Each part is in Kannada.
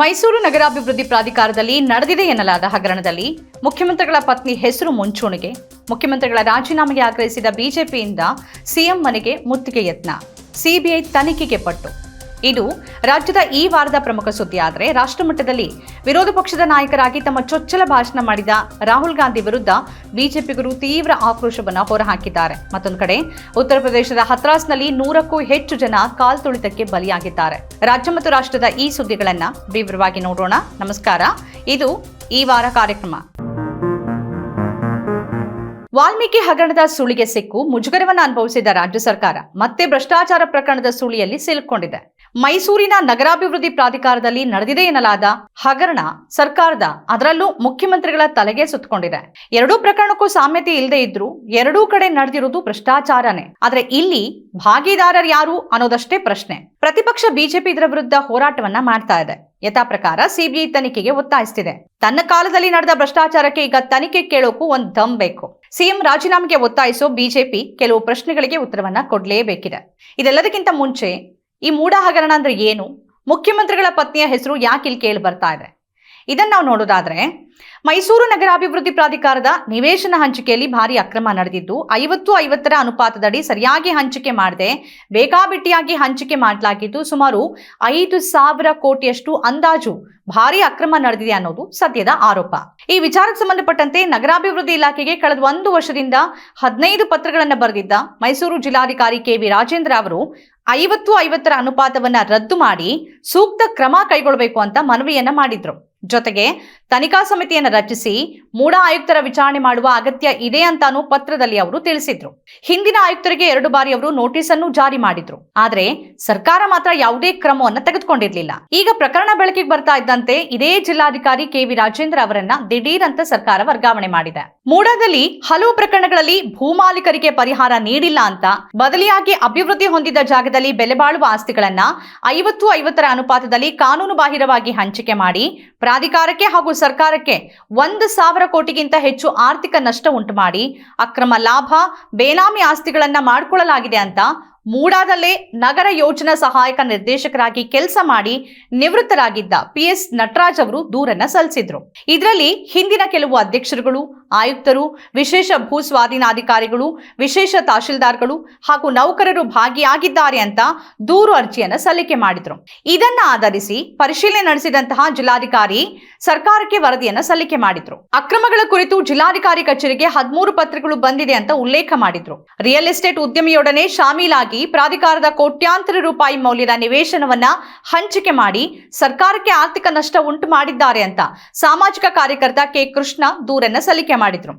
ಮೈಸೂರು ನಗರಾಭಿವೃದ್ಧಿ ಪ್ರಾಧಿಕಾರದಲ್ಲಿ ನಡೆದಿದೆ ಎನ್ನಲಾದ ಹಗರಣದಲ್ಲಿ ಮುಖ್ಯಮಂತ್ರಿಗಳ ಪತ್ನಿ ಹೆಸರು ಮುಂಚೂಣಿಗೆ, ಮುಖ್ಯಮಂತ್ರಿಗಳ ರಾಜೀನಾಮೆಗೆ ಆಗ್ರಹಿಸಿದ ಬಿಜೆಪಿಯಿಂದ ಸಿಎಂ ಮನೆಗೆ ಮುತ್ತಿಗೆ ಯತ್ನ, ಸಿಬಿಐ ತನಿಖೆಗೆ ಪಟ್ಟು. ಇದು ರಾಜ್ಯದ ಈ ವಾರದ ಪ್ರಮುಖ ಸುದ್ದಿ ಆದರೆ ರಾಷ್ಟ್ರಮಟ್ಟದಲ್ಲಿ ವಿರೋಧ ಪಕ್ಷದ ನಾಯಕರಾಗಿ ತಮ್ಮ ಚೊಚ್ಚಲ ಭಾಷಣ ಮಾಡಿದ ರಾಹುಲ್ ಗಾಂಧಿ ವಿರುದ್ಧ ಬಿಜೆಪಿಗರು ತೀವ್ರ ಆಕ್ರೋಶವನ್ನು ಹೊರಹಾಕಿದ್ದಾರೆ. ಮತ್ತೊಂದು ಕಡೆ, ಉತ್ತರ ಪ್ರದೇಶದ ಹತ್ರಾಸ್ನಲ್ಲಿ ನೂರಕ್ಕೂ ಹೆಚ್ಚು ಜನ ಕಾಲ್ ತುಳಿತಕ್ಕೆ ಬಲಿಯಾಗಿದ್ದಾರೆ. ರಾಜ್ಯ ಮತ್ತು ರಾಷ್ಟ್ರದ ಈ ಸುದ್ದಿಗಳನ್ನ ವಿವರವಾಗಿ ನೋಡೋಣ. ನಮಸ್ಕಾರ. ಇದು ಈ ವಾರ ಕಾರ್ಯಕ್ರಮ. ವಾಲ್ಮೀಕಿ ಹಗರಣದ ಸುಳಿಗೆ ಸಿಕ್ಕು ಮುಜುಗರವನ್ನು ಅನುಭವಿಸಿದ ರಾಜ್ಯ ಸರ್ಕಾರ ಮತ್ತೆ ಭ್ರಷ್ಟಾಚಾರ ಪ್ರಕರಣದ ಸುಳಿಯಲ್ಲಿ ಸಿಲುಕೊಂಡಿದೆ ಮೈಸೂರಿನ ನಗರಾಭಿವೃದ್ಧಿ ಪ್ರಾಧಿಕಾರದಲ್ಲಿ ನಡೆದಿದೆ ಎನ್ನಲಾದ ಹಗರಣ ಸರ್ಕಾರದ ಅದರಲ್ಲೂ ಮುಖ್ಯಮಂತ್ರಿಗಳ ತಲೆಗೆ ಸುತ್ತಕೊಂಡಿದೆ. ಎರಡೂ ಪ್ರಕರಣಕ್ಕೂ ಸಾಮ್ಯತೆ ಇಲ್ಲದೆ ಇದ್ರೂ ಎರಡೂ ಕಡೆ ನಡೆದಿರುವುದು ಭ್ರಷ್ಟಾಚಾರನೇ. ಆದ್ರೆ ಇಲ್ಲಿ ಭಾಗಿದಾರರು ಯಾರು ಅನ್ನೋದಷ್ಟೇ ಪ್ರಶ್ನೆ. ಪ್ರತಿಪಕ್ಷ ಬಿಜೆಪಿ ಇದರ ವಿರುದ್ಧ ಹೋರಾಟವನ್ನ ಮಾಡ್ತಾ ಇದೆ. ಯಥಾ ಪ್ರಕಾರ ಸಿಬಿಐ ತನಿಖೆಗೆ ಒತ್ತಾಯಿಸುತ್ತಿದೆ ತನ್ನ ಕಾಲದಲ್ಲಿ ನಡೆದ ಭ್ರಷ್ಟಾಚಾರಕ್ಕೆ ಈಗ ತನಿಖೆ ಕೇಳೋಕು ಒಂದ್ ದಮ್ ಬೇಕು. ಸಿಎಂ ರಾಜೀನಾಮೆಗೆ ಒತ್ತಾಯಿಸೋ ಬಿಜೆಪಿ ಕೆಲವು ಪ್ರಶ್ನೆಗಳಿಗೆ ಉತ್ತರವನ್ನ ಕೊಡ್ಲೇಬೇಕಿದೆ. ಇದೆಲ್ಲದಕ್ಕಿಂತ ಮುಂಚೆ ಈ ಮೂಢ ಹಗರಣ ಅಂದ್ರೆ ಏನು? ಮುಖ್ಯಮಂತ್ರಿಗಳ ಪತ್ನಿಯ ಹೆಸರು ಯಾಕೆ ಇಲ್ಲಿ ಕೇಳಿ ಬರ್ತಾ ಇದೆ? ಇದನ್ನ ನಾವು ನೋಡೋದಾದ್ರೆ, ಮೈಸೂರು ನಗರಾಭಿವೃದ್ಧಿ ಪ್ರಾಧಿಕಾರದ ನಿವೇಶನ ಹಂಚಿಕೆಯಲ್ಲಿ ಭಾರಿ ಅಕ್ರಮ ನಡೆದಿದ್ದು, ಐವತ್ತು ಐವತ್ತರ ಅನುಪಾತದಡಿ ಸರಿಯಾಗಿ ಹಂಚಿಕೆ ಮಾಡದೆ, ಬೇಕಾಬಿಟ್ಟಿಯಾಗಿ ಹಂಚಿಕೆ ಮಾಡಲಾಗಿದ್ದು, ಸುಮಾರು ಐದು ಸಾವಿರ ಕೋಟಿಯಷ್ಟು ಅಂದಾಜು ಭಾರಿ ಅಕ್ರಮ ನಡೆದಿದೆ ಅನ್ನೋದು ಸದ್ಯದ ಆರೋಪ. ಈ ವಿಚಾರಕ್ಕೆ ಸಂಬಂಧಪಟ್ಟಂತೆ ನಗರಾಭಿವೃದ್ಧಿ ಇಲಾಖೆಗೆ ಕಳೆದ ಒಂದು ವರ್ಷದಿಂದ ಹದಿನೈದು ಪತ್ರಗಳನ್ನು ಬರೆದಿದ್ದ ಮೈಸೂರು ಜಿಲ್ಲಾಧಿಕಾರಿ ಕೆ ವಿ ರಾಜೇಂದ್ರ ಅವರು, ಐವತ್ತು ಐವತ್ತರ ಅನುಪಾತವನ್ನ ರದ್ದು ಮಾಡಿ ಸೂಕ್ತ ಕ್ರಮ ಕೈಗೊಳ್ಳಬೇಕು ಅಂತ ಮನವಿಯನ್ನ ಮಾಡಿದ್ರು. ಜೊತೆಗೆ ತನಿಖಾ ಸಮಿತಿಯನ್ನು ರಚಿಸಿ ಮೂಡ ಆಯುಕ್ತರ ವಿಚಾರಣೆ ಮಾಡುವ ಅಗತ್ಯ ಇದೆ ಅಂತಾನು ಪತ್ರದಲ್ಲಿ ಅವರು ತಿಳಿಸಿದ್ರು. ಹಿಂದಿನ ಆಯುಕ್ತರಿಗೆ ಎರಡು ಬಾರಿ ಅವರು ನೋಟಿಸ್ ಅನ್ನು ಜಾರಿ ಮಾಡಿದ್ರು. ಆದ್ರೆ ಸರ್ಕಾರ ಮಾತ್ರ ಯಾವುದೇ ಕ್ರಮವನ್ನು ತೆಗೆದುಕೊಂಡಿರ್ಲಿಲ್ಲ. ಈಗ ಪ್ರಕರಣ ಬೆಳಕಿಗೆ ಬರ್ತಾ ಇದ್ದಂತೆ ಇದೇ ಜಿಲ್ಲಾಧಿಕಾರಿ ಕೆ ವಿ ರಾಜೇಂದ್ರ ಅವರನ್ನ ದಿಢೀರ್ ಅಂತ ಸರ್ಕಾರ ವರ್ಗಾವಣೆ ಮಾಡಿದೆ. ಮೂಡಾದಲ್ಲಿ ಹಲವು ಪ್ರಕರಣಗಳಲ್ಲಿ ಭೂಮಾಲೀಕರಿಗೆ ಪರಿಹಾರ ನೀಡಿಲ್ಲ ಅಂತ ಬದಲಿಯಾಗಿ ಅಭಿವೃದ್ಧಿ ಹೊಂದಿದ ಜಾಗದಲ್ಲಿ ಬೆಲೆ ಬಾಳುವ ಆಸ್ತಿಗಳನ್ನ ಐವತ್ತು ಐವತ್ತರ ಅನುಪಾತದಲ್ಲಿ ಕಾನೂನು ಬಾಹಿರವಾಗಿ ಹಂಚಿಕೆ ಮಾಡಿ ಪ್ರಾಧಿಕಾರಕ್ಕೆ ಹಾಗೂ ಸರ್ಕಾರಕ್ಕೆ ಒಂದು ಸಾವಿರ ಕೋಟಿಗಿಂತ ಹೆಚ್ಚು ಆರ್ಥಿಕ ನಷ್ಟ ಉಂಟು ಮಾಡಿ ಅಕ್ರಮ ಲಾಭ, ಬೇನಾಮಿ ಆಸ್ತಿಗಳನ್ನ ಮಾಡಿಕೊಳ್ಳಲಾಗಿದೆ ಅಂತ ಮೂಡಾದಲ್ಲೇ ನಗರ ಯೋಜನಾ ಸಹಾಯಕ ನಿರ್ದೇಶಕರಾಗಿ ಕೆಲಸ ಮಾಡಿ ನಿವೃತ್ತರಾಗಿದ್ದ ಪಿ ಎಸ್ ನಟರಾಜ್ ಅವರು ದೂರನ್ನ ಸಲ್ಲಿಸಿದ್ರು. ಇದರಲ್ಲಿ ಹಿಂದಿನ ಕೆಲವು ಅಧ್ಯಕ್ಷರುಗಳು, ಆಯುಕ್ತರು, ವಿಶೇಷ ಭೂ ಸ್ವಾಧೀನಾಧಿಕಾರಿಗಳು, ವಿಶೇಷ ತಹಶೀಲ್ದಾರ್ಗಳು ಹಾಗೂ ನೌಕರರು ಭಾಗಿಯಾಗಿದ್ದಾರೆ ಅಂತ ದೂರು ಅರ್ಜಿಯನ್ನ ಸಲ್ಲಿಕೆ ಮಾಡಿದ್ರು. ಇದನ್ನ ಆಧರಿಸಿ ಪರಿಶೀಲನೆ ನಡೆಸಿದಂತಹ ಜಿಲ್ಲಾಧಿಕಾರಿ ಸರ್ಕಾರಕ್ಕೆ ವರದಿಯನ್ನ ಸಲ್ಲಿಕೆ ಮಾಡಿದ್ರು. ಅಕ್ರಮಗಳ ಕುರಿತು ಜಿಲ್ಲಾಧಿಕಾರಿ ಕಚೇರಿಗೆ ಹದಿಮೂರು ಪತ್ರಗಳು ಬಂದಿದೆ ಅಂತ ಉಲ್ಲೇಖ ಮಾಡಿದ್ರು. ರಿಯಲ್ ಎಸ್ಟೇಟ್ ಉದ್ಯಮಿಯೊಡನೆ ಶಾಮೀಲಾಗಿ ಪ್ರಾಧಿಕಾರದ ಕೋಟ್ಯಾಂತರ ರೂಪಾಯಿ ಮೌಲ್ಯದ ನಿವೇಶನವನ್ನ ಹಂಚಿಕೆ ಮಾಡಿ ಸರ್ಕಾರಕ್ಕೆ ಆರ್ಥಿಕ ನಷ್ಟ ಉಂಟು ಮಾಡಿದ್ದಾರೆ ಅಂತ ಸಾಮಾಜಿಕ ಕಾರ್ಯಕರ್ತ ಕೆ ಕೃಷ್ಣ ದೂರನ್ನ ಸಲ್ಲಿಕೆ ಮಾಡಿದ್ರು.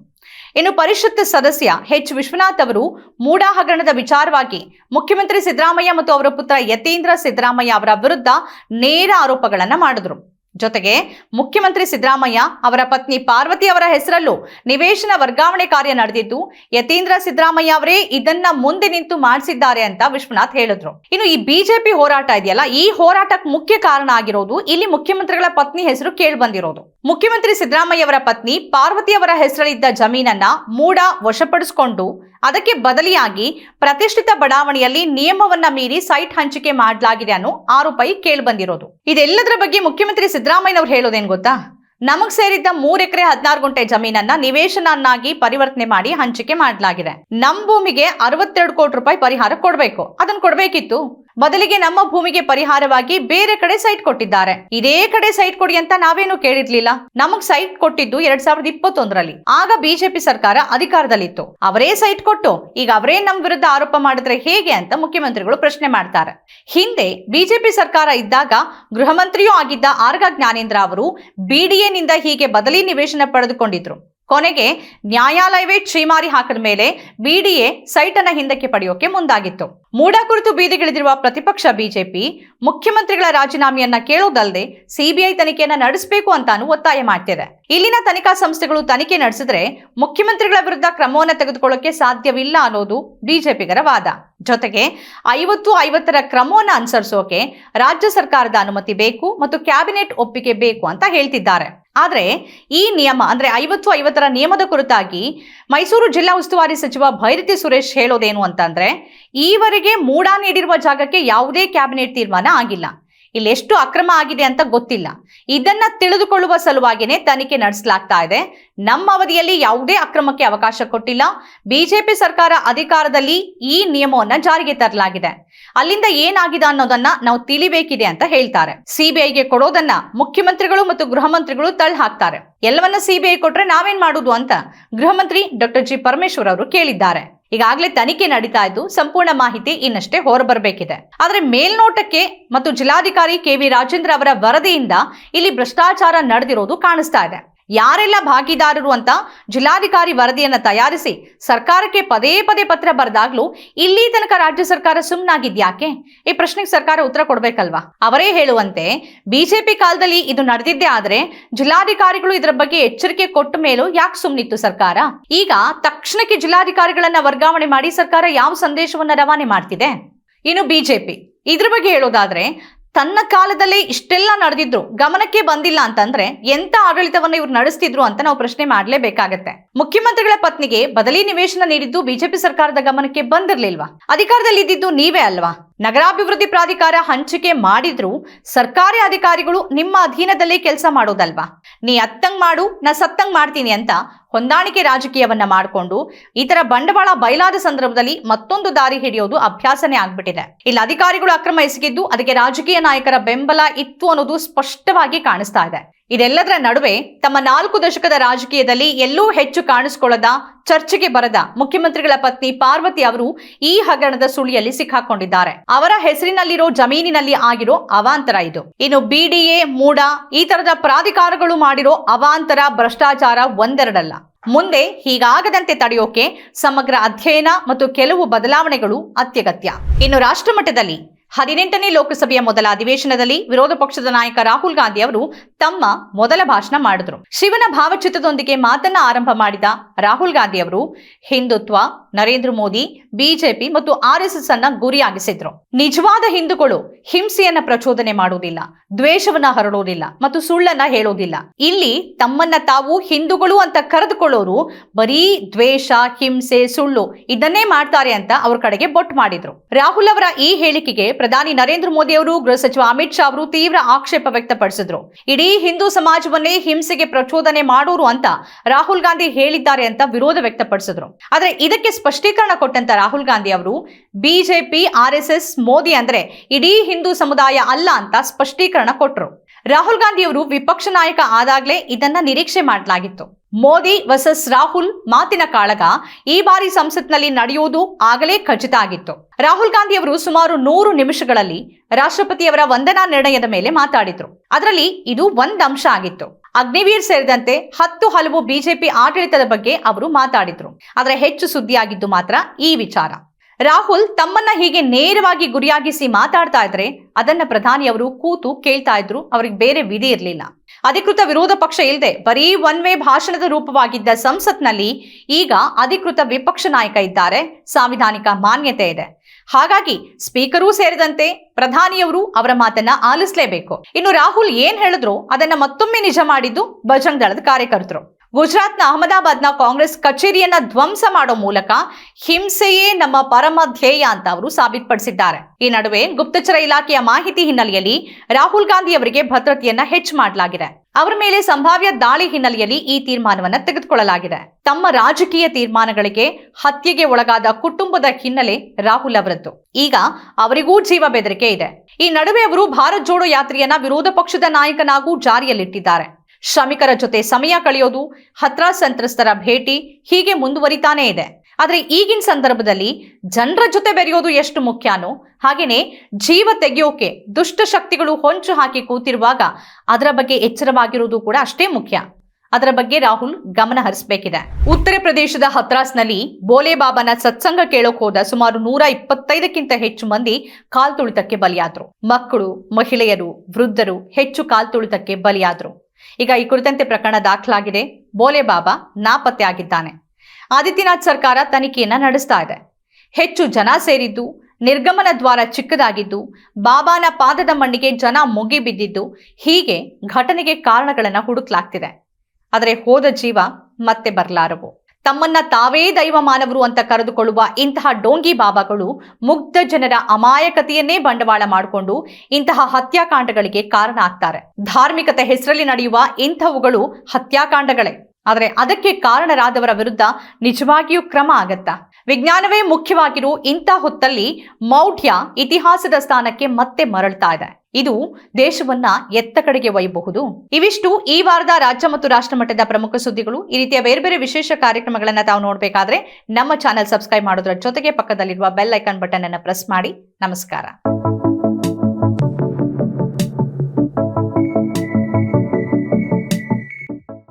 ಇನ್ನು ಪರಿಷತ್ ಸದಸ್ಯ ಎಚ್ ವಿಶ್ವನಾಥ್ ಅವರು ಮೂಡಾ ಹಗರಣದ ವಿಚಾರವಾಗಿ ಮುಖ್ಯಮಂತ್ರಿ ಸಿದ್ದರಾಮಯ್ಯ ಮತ್ತು ಅವರ ಪುತ್ರ ಯತೀಂದ್ರ ಸಿದ್ದರಾಮಯ್ಯ ಅವರ ವಿರುದ್ಧ ನೇರ ಆರೋಪಗಳನ್ನು ಮಾಡಿದ್ರು. ಜೊತೆಗೆ ಮುಖ್ಯಮಂತ್ರಿ ಸಿದ್ದರಾಮಯ್ಯ ಅವರ ಪತ್ನಿ ಪಾರ್ವತಿ ಅವರ ಹೆಸರಲ್ಲೂ ನಿವೇಶನ ವರ್ಗಾವಣೆ ಕಾರ್ಯ ನಡೆದಿದ್ದು, ಯತೀಂದ್ರ ಸಿದ್ದರಾಮಯ್ಯ ಅವರೇ ಇದನ್ನ ಮುಂದೆ ನಿಂತು ಮಾಡಿಸಿದ್ದಾರೆ ಅಂತ ವಿಶ್ವನಾಥ್ ಹೇಳಿದ್ರು. ಇನ್ನು ಈ ಬಿಜೆಪಿ ಹೋರಾಟ ಇದೆಯಲ್ಲ, ಈ ಹೋರಾಟಕ್ಕೆ ಮುಖ್ಯ ಕಾರಣ ಆಗಿರೋದು ಇಲ್ಲಿ ಮುಖ್ಯಮಂತ್ರಿಗಳ ಪತ್ನಿ ಹೆಸರು ಕೇಳಿ ಬಂದಿರೋದು. ಮುಖ್ಯಮಂತ್ರಿ ಸಿದ್ದರಾಮಯ್ಯ ಅವರ ಪತ್ನಿ ಪಾರ್ವತಿ ಅವರ ಹೆಸರಲ್ಲಿದ್ದ ಜಮೀನನ್ನ ಮೂಡ ವಶಪಡಿಸಿಕೊಂಡು ಅದಕ್ಕೆ ಬದಲಿಯಾಗಿ ಪ್ರತಿಷ್ಠಿತ ಬಡಾವಣೆಯಲ್ಲಿ ನಿಯಮವನ್ನ ಮೀರಿ ಸೈಟ್ ಹಂಚಿಕೆ ಮಾಡಲಾಗಿದೆ ಅನ್ನೋ ಆರೋಪ ಕೇಳಿ ಬಂದಿರೋದು. ಇದೆಲ್ಲದರ ಬಗ್ಗೆ ಮುಖ್ಯಮಂತ್ರಿ ಸಿದ್ದರಾಮಯ್ಯನವ್ರು ಹೇಳೋದೇನ್ ಗೊತ್ತಾ? ನಮಗ್ ಸೇರಿದ್ದ ಮೂರ್ ಎಕರೆ ಹದಿನಾರು ಗುಂಟೆ ಜಮೀನನ್ನ ನಿವೇಶನನ್ನಾಗಿ ಪರಿವರ್ತನೆ ಮಾಡಿ ಹಂಚಿಕೆ ಮಾಡಲಾಗಿದೆ. ನಮ್ ಭೂಮಿಗೆ ಅರವತ್ತೆರಡು ಕೋಟಿ ರೂಪಾಯಿ ಪರಿಹಾರ ಕೊಡಬೇಕು. ಅದನ್ನ ಕೊಡ್ಬೇಕಿತ್ತು. ಬದಲಿಗೆ ನಮ್ಮ ಭೂಮಿಗೆ ಪರಿಹಾರವಾಗಿ ಬೇರೆ ಕಡೆ ಸೈಟ್ ಕೊಟ್ಟಿದ್ದಾರೆ. ಇದೇ ಕಡೆ ಸೈಟ್ ಕೊಡಿ ಅಂತ ನಾವೇನು ಕೇಳಿರ್ಲಿಲ್ಲ. ನಮಗ್ ಸೈಟ್ ಕೊಟ್ಟಿದ್ದು ಎರಡ್ ಸಾವಿರದ ಇಪ್ಪತ್ತೊಂದರಲ್ಲಿ. ಆಗ ಬಿಜೆಪಿ ಸರ್ಕಾರ ಅಧಿಕಾರದಲ್ಲಿತ್ತು. ಅವರೇ ಸೈಟ್ ಕೊಟ್ಟು, ಈಗ ಅವರೇ ನಮ್ ವಿರುದ್ಧ ಆರೋಪ ಮಾಡಿದ್ರೆ ಹೇಗೆ ಅಂತ ಮುಖ್ಯಮಂತ್ರಿಗಳು ಪ್ರಶ್ನೆ ಮಾಡ್ತಾರೆ. ಹಿಂದೆ ಬಿಜೆಪಿ ಸರ್ಕಾರ ಇದ್ದಾಗ ಗೃಹ ಮಂತ್ರಿಯೂ ಆಗಿದ್ದ ಆರ್ಗ ಜ್ಞಾನೇಂದ್ರ ಅವರು ಬಿಡಿಎನಿಂದ ಹೀಗೆ ಬದಲಿ ನಿವೇಶನ ಪಡೆದುಕೊಂಡಿದ್ರು. ಕೊನೆಗೆ ನ್ಯಾಯಾಲಯವೇ ಛೀಮಾರಿ ಹಾಕಿದ ಮೇಲೆ ಬಿಡಿಎ ಸೈಟನ್ನ ಹಿಂದಕ್ಕೆ ಪಡೆಯೋಕೆ ಮುಂದಾಗಿತ್ತು. ಮೂಡ ಕುರಿತು ಬೀದಿಗಿಳಿದಿರುವ ಪ್ರತಿಪಕ್ಷ ಬಿಜೆಪಿ ಮುಖ್ಯಮಂತ್ರಿಗಳ ರಾಜೀನಾಮೆಯನ್ನ ಕೇಳೋದಲ್ಲದೆ ಸಿಬಿಐ ತನಿಖೆಯನ್ನ ನಡೆಸಬೇಕು ಅಂತಾನೂ ಒತ್ತಾಯ ಮಾಡ್ತಿದೆ. ಇಲ್ಲಿನ ತನಿಖಾ ಸಂಸ್ಥೆಗಳು ತನಿಖೆ ನಡೆಸಿದ್ರೆ ಮುಖ್ಯಮಂತ್ರಿಗಳ ವಿರುದ್ಧ ಕ್ರಮವನ್ನು ತೆಗೆದುಕೊಳ್ಳೋಕೆ ಸಾಧ್ಯವಿಲ್ಲ ಅನ್ನೋದು ಬಿಜೆಪಿಗರ ವಾದ. ಜೊತೆಗೆ ಐವತ್ತು ಐವತ್ತರ ಕ್ರಮವನ್ನು ಅನುಸರಿಸೋಕೆ ರಾಜ್ಯ ಸರ್ಕಾರದ ಅನುಮತಿ ಬೇಕು ಮತ್ತು ಕ್ಯಾಬಿನೆಟ್ ಒಪ್ಪಿಗೆ ಬೇಕು ಅಂತ ಹೇಳ್ತಿದ್ದಾರೆ. ಆದರೆ ಈ ನಿಯಮ, ಅಂದ್ರೆ ಐವತ್ತು ಐವತ್ತರ ನಿಯಮದ ಕುರಿತಾಗಿ ಮೈಸೂರು ಜಿಲ್ಲಾ ಉಸ್ತುವಾರಿ ಸಚಿವ ಭೈರತಿ ಸುರೇಶ್ ಹೇಳೋದೇನು ಅಂತಂದ್ರೆ ಈವರೆಗೆ ಮೂಡ ನೀಡಿರುವ ಜಾಗಕ್ಕೆ ಯಾವುದೇ ಕ್ಯಾಬಿನೆಟ್ ತೀರ್ಮಾನ ಆಗಿಲ್ಲ. ಇಲ್ಲಿ ಎಷ್ಟು ಅಕ್ರಮ ಆಗಿದೆ ಅಂತ ಗೊತ್ತಿಲ್ಲ. ಇದನ್ನ ತಿಳಿದುಕೊಳ್ಳುವ ಸಲುವಾಗಿನೇ ತನಿಖೆ ನಡೆಸಲಾಗ್ತಾ ಇದೆ. ನಮ್ಮ ಅವಧಿಯಲ್ಲಿ ಯಾವುದೇ ಅಕ್ರಮಕ್ಕೆ ಅವಕಾಶ ಕೊಟ್ಟಿಲ್ಲ. ಬಿಜೆಪಿ ಸರ್ಕಾರ ಅಧಿಕಾರದಲ್ಲಿ ಈ ನಿಯಮವನ್ನ ಜಾರಿಗೆ ತರಲಾಗಿದೆ. ಅಲ್ಲಿಂದ ಏನಾಗಿದೆ ಅನ್ನೋದನ್ನ ನಾವು ತಿಳಿಬೇಕಿದೆ ಅಂತ ಹೇಳ್ತಾರೆ. ಸಿಬಿಐಗೆ ಕೊಡೋದನ್ನ ಮುಖ್ಯಮಂತ್ರಿಗಳು ಮತ್ತು ಗೃಹ ಮಂತ್ರಿಗಳು ತಳ್ಳಿ ಹಾಕ್ತಾರೆ ಎಲ್ಲವನ್ನ ಸಿಬಿಐ ಕೊಟ್ರೆ ನಾವೇನ್ ಮಾಡುದು ಅಂತ ಗೃಹ ಮಂತ್ರಿ ಡಾಕ್ಟರ್ ಜಿ ಪರಮೇಶ್ವರ್ ಅವರು ಕೇಳಿದ್ದಾರೆ. ಈಗಾಗಲೇ ತನಿಖೆ ನಡೀತಾ ಇದ್ದು ಸಂಪೂರ್ಣ ಮಾಹಿತಿ ಇನ್ನಷ್ಟೇ ಹೊರಬರಬೇಕಿದೆ. ಆದರೆ ಮೇಲ್ನೋಟಕ್ಕೆ ಮತ್ತು ಜಿಲ್ಲಾಧಿಕಾರಿ ಕೆ ವಿ ರಾಜೇಂದ್ರ ಅವರ ವರದಿಯಿಂದ ಇಲ್ಲಿ ಭ್ರಷ್ಟಾಚಾರ ನಡೆದಿರೋದು ಕಾಣಿಸ್ತಾ ಇದೆ. ಯಾರೆಲ್ಲ ಭಾಗಿದಾರರು ಅಂತ ಜಿಲ್ಲಾಧಿಕಾರಿ ವರದಿಯನ್ನ ತಯಾರಿಸಿ ಸರ್ಕಾರಕ್ಕೆ ಪದೇ ಪದೇ ಪತ್ರ ಬರೆದಾಗ್ಲೂ ಇಲ್ಲಿ ತನಕ ರಾಜ್ಯ ಸರ್ಕಾರ ಸುಮ್ಮನಾಗಿದ್ಯಾಕೆ ಈ ಪ್ರಶ್ನೆಗೆ ಸರ್ಕಾರ ಉತ್ತರ ಕೊಡ್ಬೇಕಲ್ವಾ? ಅವರೇ ಹೇಳುವಂತೆ ಬಿಜೆಪಿ ಕಾಲದಲ್ಲಿ ಇದು ನಡೆದಿದ್ದೇ ಆದ್ರೆ ಜಿಲ್ಲಾಧಿಕಾರಿಗಳು ಇದರ ಬಗ್ಗೆ ಎಚ್ಚರಿಕೆ ಕೊಟ್ಟ ಮೇಲೂ ಯಾಕೆ ಸುಮ್ಮನಿತ್ತು ಸರ್ಕಾರ? ಈಗ ತಕ್ಷಣಕ್ಕೆ ಜಿಲ್ಲಾಧಿಕಾರಿಗಳನ್ನ ವರ್ಗಾವಣೆ ಮಾಡಿ ಸರ್ಕಾರ ಯಾವ ಸಂದೇಶವನ್ನ ರವಾನೆ ಮಾಡ್ತಿದೆ? ಇನ್ನು ಬಿಜೆಪಿ, ಇದ್ರ ಬಗ್ಗೆ ಹೇಳೋದಾದ್ರೆ ತನ್ನ ಕಾಲದಲ್ಲೇ ಇಷ್ಟೆಲ್ಲ ನಡೆದಿದ್ರು, ಗಮನಕ್ಕೆ ಬಂದಿಲ್ಲ ಅಂತಂದ್ರೆ ಎಂತ ಆಡಳಿತವನ್ನ ಇವ್ರು ನಡೆಸ್ತಿದ್ರು ಅಂತ ನಾವು ಪ್ರಶ್ನೆ ಮಾಡಲೇಬೇಕಾಗತ್ತೆ. ಮುಖ್ಯಮಂತ್ರಿಗಳ ಪತ್ನಿಗೆ ಬದಲಿ ನಿವೇಶನ ನೀಡಿದ್ದು ಬಿಜೆಪಿ ಸರ್ಕಾರದ ಗಮನಕ್ಕೆ ಬಂದಿರ್ಲಿಲ್ವಾ? ಅಧಿಕಾರದಲ್ಲಿ ಇದ್ದಿದ್ದು ನೀವೇ ಅಲ್ವಾ? ನಗರಾಭಿವೃದ್ಧಿ ಪ್ರಾಧಿಕಾರ ಹಂಚಿಕೆ ಮಾಡಿದ್ರು ಸರ್ಕಾರಿ ಅಧಿಕಾರಿಗಳು ನಿಮ್ಮ ಅಧೀನದಲ್ಲೇ ಕೆಲಸ ಮಾಡೋದಲ್ವಾ? ನೀ ಅತ್ತಂಗ್ ಮಾಡು, ನಾ ಸತ್ತಂಗ್ ಮಾಡ್ತೀನಿ ಅಂತ ಹೊಂದಾಣಿಕೆ ರಾಜಕೀಯವನ್ನ ಮಾಡಿಕೊಂಡು ಈ ತರ ಬಂಡವಾಳ ಬಯಲಾದ ಸಂದರ್ಭದಲ್ಲಿ ಮತ್ತೊಂದು ದಾರಿ ಹಿಡಿಯೋದು ಅಭ್ಯಾಸನೇ ಆಗ್ಬಿಟ್ಟಿದೆ. ಇಲ್ಲಿ ಅಧಿಕಾರಿಗಳು ಅಕ್ರಮ ಎಸಗಿದ್ದು, ಅದಕ್ಕೆ ರಾಜಕೀಯ ನಾಯಕರ ಬೆಂಬಲ ಇತ್ತು ಅನ್ನೋದು ಸ್ಪಷ್ಟವಾಗಿ ಕಾಣಿಸ್ತಾ ಇದೆ. ಇದೆಲ್ಲದರ ನಡುವೆ ತಮ್ಮ ನಾಲ್ಕು ದಶಕದ ರಾಜಕೀಯದಲ್ಲಿ ಎಲ್ಲೂ ಹೆಚ್ಚು ಕಾಣಿಸಿಕೊಳ್ಳದ, ಚರ್ಚೆಗೆ ಬರದ ಮುಖ್ಯಮಂತ್ರಿಗಳ ಪತ್ನಿ ಪಾರ್ವತಿ ಅವರು ಈ ಹಗರಣದ ಸುಳಿಯಲ್ಲಿ ಸಿಕ್ಕಾಕೊಂಡಿದ್ದಾರೆ. ಅವರ ಹೆಸರಿನಲ್ಲಿರೋ, ಜಮೀನಿನಲ್ಲಿ ಆಗಿರೋ ಅವಾಂತರ ಇದು. ಇನ್ನು ಬಿಡಿಎ ಮೂಡ ಈ ತರದ ಪ್ರಾಧಿಕಾರಗಳು ಮಾಡಿರೋ ಅವಾಂತರ ಭ್ರಷ್ಟಾಚಾರ ಒಂದೆರಡಲ್ಲ. ಮುಂದೆ ಹೀಗಾಗದಂತೆ ತಡೆಯೋಕೆ ಸಮಗ್ರ ಅಧ್ಯಯನ ಮತ್ತು ಕೆಲವು ಬದಲಾವಣೆಗಳು ಅತ್ಯಗತ್ಯ. ಇನ್ನು ರಾಷ್ಟ್ರಮಟ್ಟದಲ್ಲಿ ಹದಿನೆಂಟನೇ ಲೋಕಸಭೆಯ ಮೊದಲ ಅಧಿವೇಶನದಲ್ಲಿ ವಿರೋಧ ಪಕ್ಷದ ನಾಯಕ ರಾಹುಲ್ ಗಾಂಧಿ ಅವರು ತಮ್ಮ ಮೊದಲ ಭಾಷಣ ಮಾಡಿದ್ರು. ಶಿವನ ಭಾವಚಿತ್ರದೊಂದಿಗೆ ಮಾತನ್ನ ಆರಂಭ ಮಾಡಿದ ರಾಹುಲ್ ಗಾಂಧಿ ಅವರು ಹಿಂದುತ್ವ, ನರೇಂದ್ರ ಮೋದಿ, ಬಿಜೆಪಿ ಮತ್ತು ಆರ್ ಎಸ್ ಎಸ್ ಅನ್ನ ಗುರಿಯಾಗಿಸಿದ್ರು. ನಿಜವಾದ ಹಿಂದೂಗಳು ಹಿಂಸೆಯನ್ನ ಪ್ರಚೋದನೆ ಮಾಡುವುದಿಲ್ಲ. ದ್ವೇಷವನ್ನ ಹರಡೋದಿಲ್ಲ ಮತ್ತು ಸುಳ್ಳನ್ನ ಹೇಳೋದಿಲ್ಲ. ಇಲ್ಲಿ ತಮ್ಮನ್ನ ತಾವು ಹಿಂದೂಗಳು ಅಂತ ಕರೆದುಕೊಳ್ಳೋರು ಬರೀ ದ್ವೇಷ, ಹಿಂಸೆ, ಸುಳ್ಳು ಇದನ್ನೇ ಮಾಡ್ತಾರೆ ಅಂತ ಅವ್ರ ಕಡೆಗೆ ಬೊಟ್ಟು ಮಾಡಿದ್ರು. ರಾಹುಲ್ ಅವರ ಈ ಹೇಳಿಕೆಗೆ ಪ್ರಧಾನಿ ನರೇಂದ್ರ ಮೋದಿ ಅವರು, ಗೃಹ ಸಚಿವ ಅಮಿತ್ ಶಾ ಅವರು ತೀವ್ರ ಆಕ್ಷೇಪ ವ್ಯಕ್ತಪಡಿಸಿದ್ರು. ಇಡೀ ಹಿಂದೂ ಸಮಾಜವನ್ನೇ ಹಿಂಸೆಗೆ ಪ್ರಚೋದನೆ ಮಾಡೋರು ಅಂತ ರಾಹುಲ್ ಗಾಂಧಿ ಹೇಳಿದ್ದಾರೆ ಅಂತ ವಿರೋಧ ವ್ಯಕ್ತಪಡಿಸಿದ್ರು. ಆದ್ರೆ ಇದಕ್ಕೆ ಸ್ಪಷ್ಟೀಕರಣ ಕೊಟ್ಟಂತ ರಾಹುಲ್ ಗಾಂಧಿ ಅವರು, BJP, R S S, Modi ಅಂದ್ರೆ ಇಡೀ ಹಿಂದೂ ಸಮುದಾಯ ಅಲ್ಲ ಅಂತ ಸ್ಪಷ್ಟೀಕರಣ ಕೊಟ್ರು. ರಾಹುಲ್ ಗಾಂಧಿ ಅವರು ವಿಪಕ್ಷ ನಾಯಕ ಆದಾಗಲೇ ಇದನ್ನ ನಿರೀಕ್ಷೆ ಮಾಡಲಾಗಿತ್ತು. ಮೋದಿ ವರ್ಸಸ್ ರಾಹುಲ್ ಮಾತಿನ ಕಾಳಗ ಈ ಬಾರಿ ಸಂಸತ್ನಲ್ಲಿ ನಡೆಯುವುದು ಆಗಲೇ ಖಚಿತ ಆಗಿತ್ತು. ರಾಹುಲ್ ಗಾಂಧಿ ಅವರು ಸುಮಾರು ನೂರು ನಿಮಿಷಗಳಲ್ಲಿ ರಾಷ್ಟ್ರಪತಿಯವರ ವಂದನಾ ನಿರ್ಣಯದ ಮೇಲೆ ಮಾತಾಡಿದ್ರು. ಅದರಲ್ಲಿ ಇದು ಒಂದ್ ಅಂಶ ಆಗಿತ್ತು. ಅಗ್ನಿವೀರ್ ಸೇರಿದಂತೆ ಹತ್ತು ಹಲವು ಬಿಜೆಪಿ ಆಡಳಿತದ ಬಗ್ಗೆ ಅವರು ಮಾತಾಡಿದ್ರು. ಆದರೆ ಹೆಚ್ಚು ಸುದ್ದಿಯಾಗಿದ್ದು ಮಾತ್ರ ಈ ವಿಚಾರ. ರಾಹುಲ್ ತಮ್ಮನ್ನ ಹೀಗೆ ನೇರವಾಗಿ ಗುರಿಯಾಗಿಸಿ ಮಾತಾಡ್ತಾ ಇದ್ರೆ ಅದನ್ನ ಪ್ರಧಾನಿಯವರು ಕೂತು ಕೇಳ್ತಾ ಇದ್ರು, ಅವ್ರಿಗೆ ಬೇರೆ ವಿಧಿ ಇರಲಿಲ್ಲ. ಅಧಿಕೃತ ವಿರೋಧ ಪಕ್ಷ ಇಲ್ಲದೆ ಬರೀ ಒನ್ ವೇ ಭಾಷಣದ ರೂಪವಾಗಿದ್ದ ಸಂಸತ್ನಲ್ಲಿ ಈಗ ಅಧಿಕೃತ ವಿಪಕ್ಷ ನಾಯಕ ಇದ್ದಾರೆ, ಸಾಂವಿಧಾನಿಕ ಮಾನ್ಯತೆ ಇದೆ. ಹಾಗಾಗಿ ಸ್ಪೀಕರೂ ಸೇರಿದಂತೆ ಪ್ರಧಾನಿಯವರು ಅವರ ಮಾತನ್ನ ಆಲಿಸಲೇಬೇಕು. ಇನ್ನು ರಾಹುಲ್ ಏನ್ ಹೇಳಿದ್ರು ಅದನ್ನ ಮತ್ತೊಮ್ಮೆ ನಿಜ ಮಾಡಿದ್ದು ಬಜರಂಗ್ ದಳದ ಕಾರ್ಯಕರ್ತರು. ಗುಜರಾತ್ನ ಅಹಮದಾಬಾದ್ನ ಕಾಂಗ್ರೆಸ್ ಕಚೇರಿಯನ್ನ ಧ್ವಂಸ ಮಾಡೋ ಮೂಲಕ ಹಿಂಸೆಯೇ ನಮ್ಮ ಪರಮ ಧ್ಯೇಯ ಅಂತ ಅವರು ಸಾಬೀತುಪಡಿಸಿದ್ದಾರೆ. ಈ ನಡುವೆ ಗುಪ್ತಚರ ಇಲಾಖೆಯ ಮಾಹಿತಿ ಹಿನ್ನೆಲೆಯಲ್ಲಿ ರಾಹುಲ್ ಗಾಂಧಿ ಅವರಿಗೆ ಭದ್ರತೆಯನ್ನ ಹೆಚ್ಚು ಮಾಡಲಾಗಿದೆ. ಅವರ ಮೇಲೆ ಸಂಭಾವ್ಯ ದಾಳಿ ಹಿನ್ನೆಲೆಯಲ್ಲಿ ಈ ತೀರ್ಮಾನವನ್ನ ತೆಗೆದುಕೊಳ್ಳಲಾಗಿದೆ. ತಮ್ಮ ರಾಜಕೀಯ ತೀರ್ಮಾನಗಳಿಗೆ ಹತ್ಯೆಗೆ ಒಳಗಾದ ಕುಟುಂಬದ ಹಿನ್ನೆಲೆ ರಾಹುಲ್ ಅವರದ್ದು. ಈಗ ಅವರಿಗೂ ಜೀವ ಬೆದರಿಕೆ ಇದೆ. ಈ ನಡುವೆ ಅವರು ಭಾರತ್ ಜೋಡೋ ಯಾತ್ರೆಯನ್ನ ವಿರೋಧ ಪಕ್ಷದ ನಾಯಕನಾಗೂ ಜಾರಿಯಲ್ಲಿಟ್ಟಿದ್ದಾರೆ. ಶ್ರಮಿಕರ ಜೊತೆ ಸಮಯ ಕಳೆಯೋದು, ಹತ್ರ ಸಂತ್ರಸ್ತರ ಭೇಟಿ ಹೀಗೆ ಮುಂದುವರಿತಾನೇ ಇದೆ. ಆದರೆ ಈಗಿನ ಸಂದರ್ಭದಲ್ಲಿ ಜನರ ಜೊತೆ ಬೆರೆಯೋದು ಎಷ್ಟು ಮುಖ್ಯನೋ ಹಾಗೆಯೇ ಜೀವ ತೆಗೆಯೋಕೆ ದುಷ್ಟಶಕ್ತಿಗಳು ಹೊಂಚು ಹಾಕಿ ಕೂತಿರುವಾಗ ಅದರ ಬಗ್ಗೆ ಎಚ್ಚರವಾಗಿರುವುದು ಕೂಡ ಅಷ್ಟೇ ಮುಖ್ಯ. ಅದರ ಬಗ್ಗೆ ರಾಹುಲ್ ಗಮನ ಹರಿಸಬೇಕಿದೆ. ಉತ್ತರ ಪ್ರದೇಶದ ಹತ್ರಾಸ್ನಲ್ಲಿ ಬೋಲೆ ಬಾಬಾನ ಸತ್ಸಂಗ ಕೇಳೋಕ್ ಹೋದ ಸುಮಾರು ನೂರ ಇಪ್ಪತ್ತೈದಕ್ಕಿಂತ ಹೆಚ್ಚು ಮಂದಿ ಕಾಲ್ತುಳಿತಕ್ಕೆ ಬಲಿಯಾದ್ರು. ಮಕ್ಕಳು, ಮಹಿಳೆಯರು, ವೃದ್ಧರು ಹೆಚ್ಚು ಕಾಲ್ತುಳಿತಕ್ಕೆ ಬಲಿಯಾದ್ರು. ಈಗ ಈ ಕುರಿತಂತೆ ಪ್ರಕರಣ ದಾಖಲಾಗಿದೆ. ಬೋಲೆ ಬಾಬಾ ನಾಪತ್ತೆ ಆಗಿದ್ದಾನೆ ಆದಿತ್ಯನಾಥ್ ಸರ್ಕಾರ ತನಿಖೆಯನ್ನ ನಡೆಸ್ತಾ ಇದೆ. ಹೆಚ್ಚು ಜನ ಸೇರಿದ್ದು, ನಿರ್ಗಮನ ದ್ವಾರ ಚಿಕ್ಕದಾಗಿದ್ದು, ಬಾಬಾನ ಪಾದದ ಮಣ್ಣಿಗೆ ಜನ ಮುಗಿ ಬಿದ್ದಿದ್ದು, ಹೀಗೆ ಘಟನೆಗೆ ಕಾರಣಗಳನ್ನು ಹುಡುಕ್ಲಾಗ್ತಿದೆ. ಆದರೆ ಹೋದ ಜೀವ ಮತ್ತೆ ಬರಲಾರವು. ತಮ್ಮನ್ನ ತಾವೇ ದೈವ ಮಾನವರು ಅಂತ ಕರೆದುಕೊಳ್ಳುವ ಇಂತಹ ಡೋಂಗಿ ಬಾಬಾಗಳು ಮುಗ್ಧ ಜನರ ಅಮಾಯಕತೆಯನ್ನೇ ಬಂಡವಾಳ ಮಾಡಿಕೊಂಡು ಇಂತಹ ಹತ್ಯಾಕಾಂಡಗಳಿಗೆ ಕಾರಣ ಆಗ್ತಾರೆ. ಧಾರ್ಮಿಕತೆ ಹೆಸರಲ್ಲಿ ನಡೆಯುವ ಇಂಥವುಗಳು ಹತ್ಯಾಕಾಂಡಗಳೇ. ಆದರೆ ಅದಕ್ಕೆ ಕಾರಣರಾದವರ ವಿರುದ್ಧ ನಿಜವಾಗಿಯೂ ಕ್ರಮ ಆಗತ್ತಾ? ವಿಜ್ಞಾನವೇ ಮುಖ್ಯವಾಗಿರೋ ಇಂಥ ಹೊತ್ತಲ್ಲಿ ಮೌಢ್ಯ ಇತಿಹಾಸದ ಸ್ಥಾನಕ್ಕೆ ಮತ್ತೆ ಮರಳ್ತಾ ಇದೆ. ಇದು ದೇಶವನ್ನ ಎತ್ತ ಕಡೆಗೆ ಒಯ್ಯಬಹುದು. ಇವಿಷ್ಟು ಈ ವಾರದ ರಾಜ್ಯ ಮತ್ತು ರಾಷ್ಟ್ರ ಮಟ್ಟದ ಪ್ರಮುಖ ಸುದ್ದಿಗಳು. ಈ ರೀತಿಯ ಬೇರೆ ಬೇರೆ ವಿಶೇಷ ಕಾರ್ಯಕ್ರಮಗಳನ್ನ ತಾವು ನೋಡಬೇಕಾದ್ರೆ ನಮ್ಮ ಚಾನೆಲ್ ಸಬ್ಸ್ಕ್ರೈಬ್ ಮಾಡೋದ್ರ ಜೊತೆಗೆ ಪಕ್ಕದಲ್ಲಿರುವ ಬೆಲ್ ಐಕಾನ್ ಬಟನ್ ಅನ್ನು ಪ್ರೆಸ್ ಮಾಡಿ. ನಮಸ್ಕಾರ.